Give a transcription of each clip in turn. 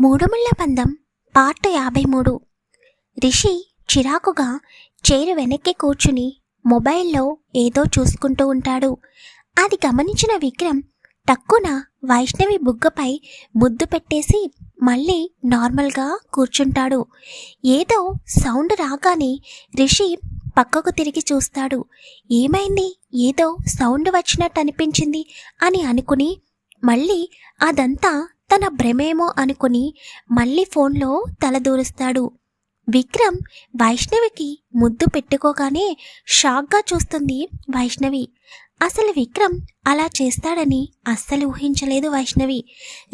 మూడుముళ్ళ పందం part యాభై మూడు రిషి చిరాకుగా చేరు వెనక్కి కూర్చుని మొబైల్లో ఏదో చూసుకుంటూ ఉంటాడు. అది గమనించిన విక్రమ్ టక్కున వైష్ణవి బుగ్గపై ముద్దు పెట్టేసి మళ్ళీ నార్మల్గా కూర్చుంటాడు. ఏదో సౌండ్ రాగానే రిషి పక్కకు తిరిగి చూస్తాడు. ఏమైంది? ఏదో సౌండ్ వచ్చినట్టు అనిపించింది అని అనుకుని మళ్ళీ అదంతా తన భ్రమేమో అనుకుని మళ్ళీ ఫోన్లో తలదూరుస్తాడు. విక్రమ్ వైష్ణవికి ముద్దు పెట్టుకోగానే షాక్గా చూస్తుంది వైష్ణవి. అసలు విక్రమ్ అలా చేస్తాడని అస్సలు ఊహించలేదు వైష్ణవి.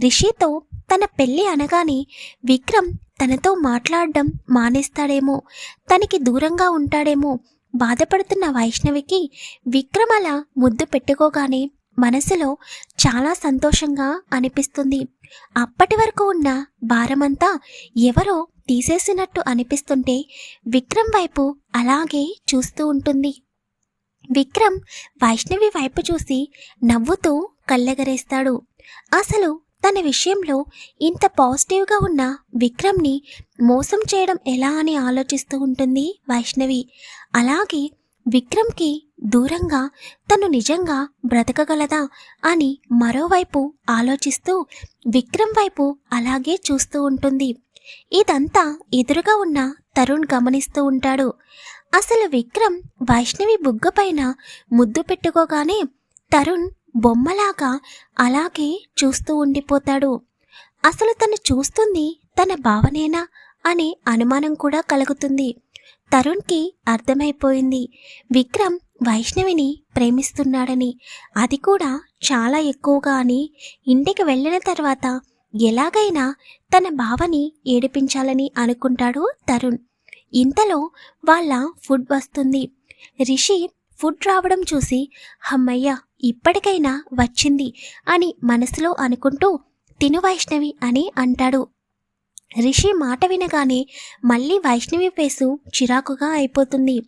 రిషితో తన పెళ్ళి అనగానే విక్రమ్ తనతో మాట్లాడడం మానేస్తాడేమో తనకి దూరంగా ఉంటాడేమో బాధపడుతున్న వైష్ణవికి విక్రమ్ అలా ముద్దు పెట్టుకోగానే మనసులో చాలా సంతోషంగా అనిపిస్తుంది. అప్పటి వరకు ఉన్న భారమంతా ఎవరో తీసేసినట్టు అనిపిస్తుంటే విక్రమ్ వైపు అలాగే చూస్తూ ఉంటుంది. విక్రమ్ వైష్ణవి వైపు చూసి నవ్వుతూ కళ్ళెగరేస్తాడు. అసలు తన విషయంలో ఇంత పాజిటివ్గా ఉన్న విక్రమ్ని మోసం చేయడం ఎలా అని ఆలోచిస్తూ ఉంటుంది వైష్ణవి. అలాగే విక్రమ్కి దూరంగా తను నిజంగా బ్రతకగలదా అని మరోవైపు ఆలోచిస్తూ విక్రమ్ వైపు అలాగే చూస్తూ ఉంటుంది. ఇదంతా ఎదురుగా ఉన్న తరుణ్ గమనిస్తూ ఉంటాడు. అసలు విక్రమ్ వైష్ణవి బుగ్గ పైన ముద్దు పెట్టుకోగానే తరుణ్ బొమ్మలాగా అలాగే చూస్తూ ఉండిపోతాడు. అసలు తను చూస్తుంది తన భావనేనా అనే అనుమానం కూడా కలుగుతుంది. తరుణ్కి అర్థమైపోయింది. విక్రమ్ వైష్ణవిని ప్రేమిస్తున్నాడని అది కూడా చాలా ఎక్కువగా అని ఇంటికి వెళ్ళిన తర్వాత ఎలాగైనా తన బావని ఏడిపించాలని అనుకుంటాడు తరుణ్. ఇంతలో వాళ్ళ ఫుడ్ వస్తుంది. రిషి ఫుడ్ రావడం చూసి హమ్మయ్య ఇప్పటికైనా వచ్చింది అని మనసులో అనుకుంటూ తిను వైష్ణవి అని అంటాడు. రిషి మాట వినగానే మళ్ళీ వైష్ణవి ఫేసు చిరాకుగా అయిపోతుంది.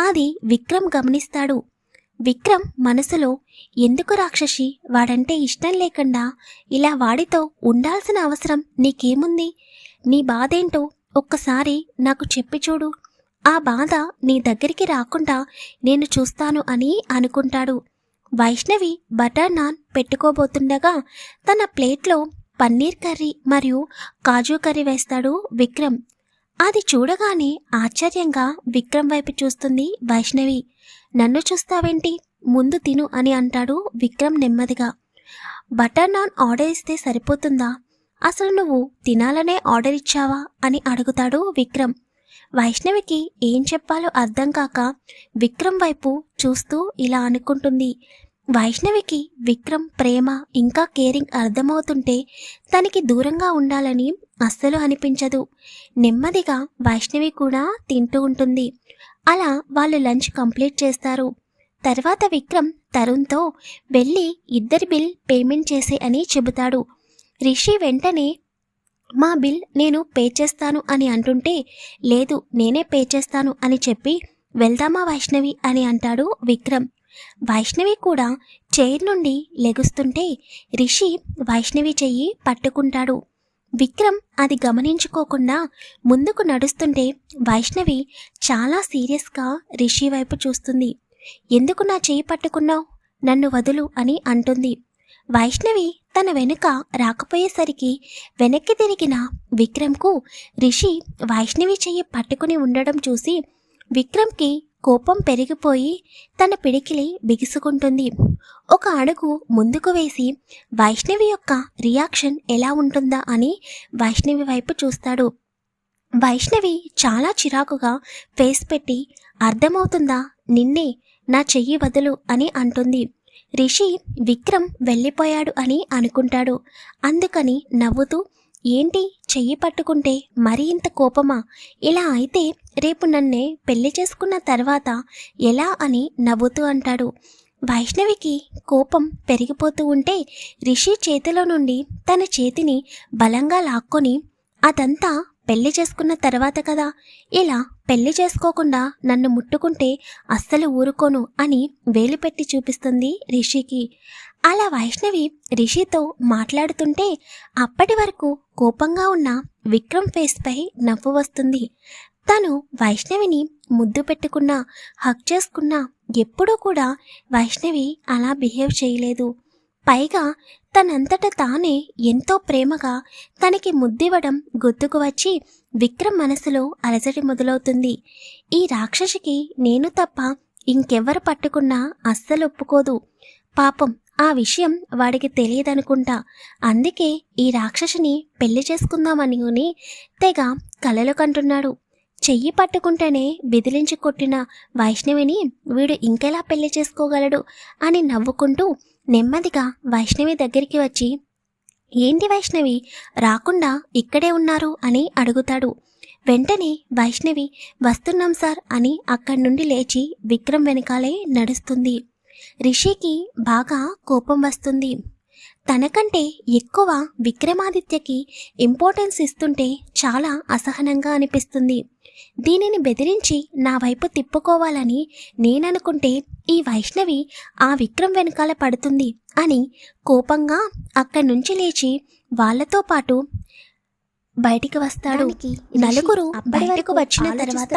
అది విక్రమ్ గమనిస్తాడు. విక్రమ్ మనసులో ఎందుకు రాక్షసి? వాడంటే ఇష్టం లేకుండా ఇలా వాడితో ఉండాల్సిన అవసరం నీకేముంది? నీ బాధేంటో ఒక్కసారి నాకు చెప్పి చూడు. ఆ బాధ నీ దగ్గరికి రాకుండా నేను చూస్తాను అని అనుకుంటాడు. వైష్ణవి బటర్ నాన్ పెట్టుకోబోతుండగా తన ప్లేట్లో పన్నీర్ కర్రీ మరియు కాజు కర్రీ వేస్తాడు విక్రమ్. అది చూడగానే ఆశ్చర్యంగా విక్రమ్ వైపు చూస్తుంది వైష్ణవి. నన్ను చూస్తావేంటి? ముందు తిను అని అంటాడు విక్రమ్ నెమ్మదిగా. బటర్ నాన్ ఆర్డర్ ఇస్తే సరిపోతుందా? అసలు నువ్వు తినాలనే ఆర్డర్ ఇచ్చావా? అని అడుగుతాడు విక్రమ్. వైష్ణవికి ఏం చెప్పాలో అర్థం కాక విక్రమ్ వైపు చూస్తూ ఇలా అనుకుంటుంది. వైష్ణవికి విక్రమ్ ప్రేమ ఇంకా కేరింగ్ అర్థమవుతుంటే తనకి దూరంగా ఉండాలని అస్సలు అనిపించదు. నెమ్మదిగా వైష్ణవి కూడా తింటూ ఉంటుంది. అలా వాళ్ళు లంచ్ కంప్లీట్ చేస్తారు. తర్వాత విక్రమ్ తరుణ్తో వెళ్ళి ఇద్దరి బిల్ పేమెంట్ చేసే అని చెబుతాడు. రిషి వెంటనే మా బిల్ నేను పే చేస్తాను అని అంటుంటే లేదు నేనే పే చేస్తాను అని చెప్పి వెళ్దామా వైష్ణవి అని అంటాడు విక్రమ్. వైష్ణవి కూడా చైర్ నుండి లెగుస్తుంటే రిషి వైష్ణవి చెయ్యి పట్టుకుంటాడు. విక్రమ్ అది గమనించుకోకుండా ముందుకు నడుస్తుంటే వైష్ణవి చాలా సీరియస్గా రిషి వైపు చూస్తుంది. ఎందుకు నా చెయ్యి పట్టుకున్నావు? నన్ను వదులు అని అంటుంది. వైష్ణవి తన వెనుక రాకపోయేసరికి వెనక్కి తిరిగిన విక్రమ్కు రిషి వైష్ణవి చెయ్యి పట్టుకుని ఉండడం చూసి విక్రమ్కి కోపం పెరిగిపోయి తన పిడికిలి బిగుసుకుంటుంది. ఒక అడుగు ముందుకు వేసి వైష్ణవి యొక్క రియాక్షన్ ఎలా ఉంటుందా? అని వైష్ణవి వైపు చూస్తాడు. వైష్ణవి చాలా చిరాకుగా ఫేస్ పెట్టి అర్థమవుతుందా? నిన్నే నా చెయ్యి వదులు అని అంటుంది. రిషి విక్రమ్ వెళ్ళిపోయాడు అని అనుకుంటాడు. అందుకని నవ్వుతూ ఏంటి? చెయ్యి పట్టుకుంటే మరీ ఇంత కోపమా? ఇలా అయితే రేపు నన్నే పెళ్ళి చేసుకున్న తర్వాత ఎలా అని నవ్వుతూ అంటాడు. వైష్ణవికి కోపం పెరిగిపోతూ ఉంటే రిషి చేతిలో నుండి తన చేతిని బలంగా లాక్కొని అదంతా పెళ్ళి చేసుకున్న తర్వాత కదా. ఇలా పెళ్ళి చేసుకోకుండా నన్ను ముట్టుకుంటే అస్సలు ఊరుకోను అని వేలుపెట్టి చూపిస్తుంది రిషికి. అలా వైష్ణవి రిషితో మాట్లాడుతుంటే అప్పటి వరకు కోపంగా ఉన్న విక్రమ్ ఫేస్పై నవ్వు వస్తుంది. తను వైష్ణవిని ముద్దు పెట్టుకున్నా హక్ చేసుకున్నా ఎప్పుడూ కూడా వైష్ణవి అలా బిహేవ్ చేయలేదు. పైగా తనంతట తానే ఎంతో ప్రేమగా తనకి ముద్దివ్వడం గుర్తుకు వచ్చి విక్రమ్ మనసులో అలజడి మొదలవుతుంది. ఈ రాక్షసికి నేను తప్ప ఇంకెవ్వరు పట్టుకున్నా అస్సలు ఒప్పుకోదు. పాపం ఆ విషయం వాడికి తెలియదనుకుంటా. అందుకే ఈ రాక్షసిని పెళ్ళి చేసుకుందామని తెగ కలలు కంటున్నాడు. చెయ్యి పట్టుకుంటేనే బెదిరించి కొట్టిన వైష్ణవిని వీడు ఇంకెలా పెళ్ళి చేసుకోగలడు అని నవ్వుకుంటూ నెమ్మదిగా వైష్ణవి దగ్గరికి వచ్చి ఏంటి వైష్ణవి? రాకుండా ఇక్కడే ఉన్నారు అని అడుగుతాడు. వెంటనే వైష్ణవి వస్తున్నాం సార్ అని అక్కడి నుండి లేచి విక్రమ్ వెనకాలే నడుస్తుంది. రిషికి బాగా కోపం వస్తుంది. తనకంటే ఎక్కువ విక్రమాదిత్యకి ఇంపార్టెన్స్ ఇస్తుంటే చాలా అసహనంగా అనిపిస్తుంది. దీనిని బెదిరించి నా వైపు తిప్పుకోవాలని నేననుకుంటే ఈ వైష్ణవి ఆ విక్రమ్ వెనకాల పడుతుంది అని కోపంగా అక్కడి నుంచి లేచి వాళ్ళతో పాటు బయటికి వస్తాడు. నలుగురు బయటకు వచ్చిన తర్వాత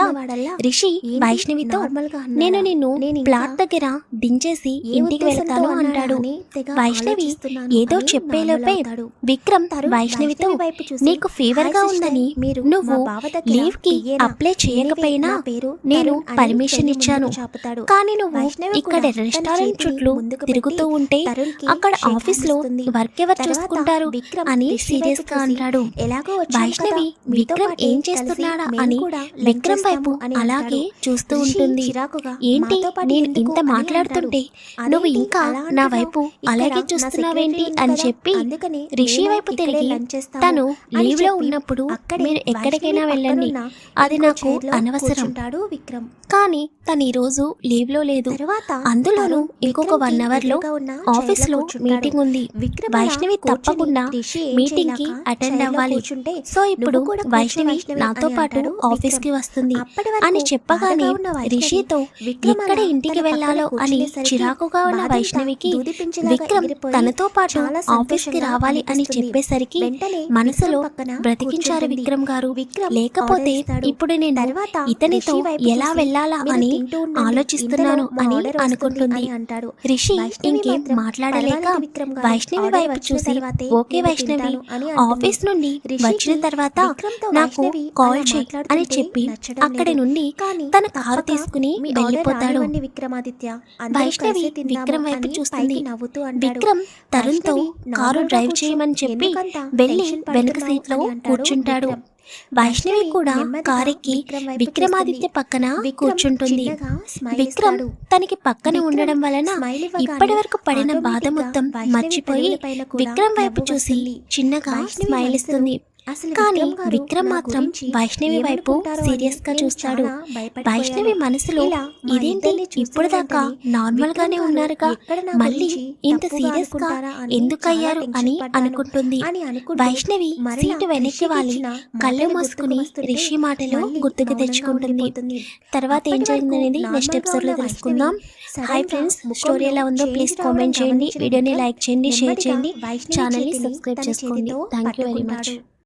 రిషి వైష్ణవితో నేను నిన్ను ప్లాట్ దగ్గర దించేసి ఇంటికి వెళ్తాను అంటాడు వైష్ణవి ఏదో చెప్పేలోపే విక్రమ్ వైష్ణవితో నీకు ఫీవర్గా ఉందని నువ్వు లీవ్కి అప్లై చేయకపోయినా నేను పర్మిషన్ ఇచ్చాను. కానీ నువ్వు ఇక్కడ రెస్టారెంట్ చుట్టూ తిరుగుతూ ఉంటే అక్కడ ఆఫీస్లో వర్క్ ఎవరు చూసుకుంటారు అని సీరియస్గా అంటాడు ఎలాగో వైష్ణవి విక్రమ్ ఏం చేస్తున్నాడా అని విక్రమ్ వైపు అలాగే చూస్తూ ఉంటుంది. ఏంటి? నేను ఇంత మాట్లాడుతుంటే నువ్వు ఇంకా నా వైపు అలాగే చూస్తున్నావేంటి అని చెప్పి రిషి వైపు తిరిగి తను లీవ్లో ఉన్నప్పుడు మీరు ఎక్కడికైనా వెళ్ళండి. అది నాకు అనవసరం. విక్రమ్. కానీ తను ఈ రోజు లీవ్లో లేదు. తర్వాత అందులోనూ ఇంకొక వన్ అవర్లో ఆఫీస్లో మీటింగ్ ఉంది. వైష్ణవి తప్పకుండా మీటింగ్కి అటెండ్ అవ్వాలి. సో ఇప్పుడు వైష్ణవి నాతో పాటు ఆఫీస్కి వస్తుంది. అని చెప్పగానే రిషితో ఎక్కడ ఇంటికి వెళ్ళాలో అని చిరాకుగా ఉన్న వైష్ణవికి విక్రమ్ తనతో పాటు ఆఫీస్కి రావాలి అని చెప్పేసరికి మనసులో బ్రతికించారు విక్రమ్ గారు. లేకపోతే ఇప్పుడు నేను ఇతనితో ఎలా వెళ్ళాలా అని ఆలోచిస్తున్నాను అని అనుకుంటుంది. అంటాడు. రిషి ఇంకేం మాట్లాడలేక వైష్ణవి వైపు చూసి ఓకే వైష్ణవి ఆఫీస్ నుండి వచ్చిన తర్వాత నాకు కాల్ చేయి అని చెప్పి అక్కడి నుండి తన కారు తీసుకుని వెళ్ళిపోతాడు. విక్రమాదిత్య. వైష్ణవి విక్రమ్ వైపు చూస్తుంది. విక్రమ్ తరుణ్తో కారు డ్రైవ్ చేయమని చెప్పి వెళ్ళి వెనుక సీట్లో కూర్చుంటాడు. వైష్ణవి కూడా కారెక్కి విక్రమాదిత్య పక్కన కూర్చుంటుంది. విక్రమ్ తనకి పక్కన ఉండడం వలన ఇప్పటి వరకు పడిన బాధ మొత్తం మర్చిపోయి విక్రమ్ వైపు చూసి చిన్నగా స్మైల్ ఇస్తుంది. కానీ విక్రమ్ మాత్రం వైష్ణవి వైపు సీరియస్గా చూస్తాడు. వైష్ణవి మనసులో ఇదేంటి? ఇప్పుడు దాకా నార్మల్ గానే ఉన్నారుగా? మళ్ళీ ఇంత సీరియస్గా ఎందుకు అయ్యారు అని అనుకుంటుంది. వైష్ణవి సీటు వెనక్కి వాలి. కళ్ళు మూసుకుని రిషి మాటలు గుర్తుకు తెచ్చుకుంటుంది. తర్వాత ఏం జరిగిందనేది నెక్స్ట్ ఎపిసోడ్లో తెలుసుకుందాం. హాయ్ ఫ్రెండ్స్ స్టోరీ ఎలా ఉందో ప్లీజ్ కామెంట్ చేయండి. వీడియోని లైక్ చేయండి షేర్ చేయండి. ఛానల్ని సబ్స్క్రైబ్ చేసుకోండి. Thank you very much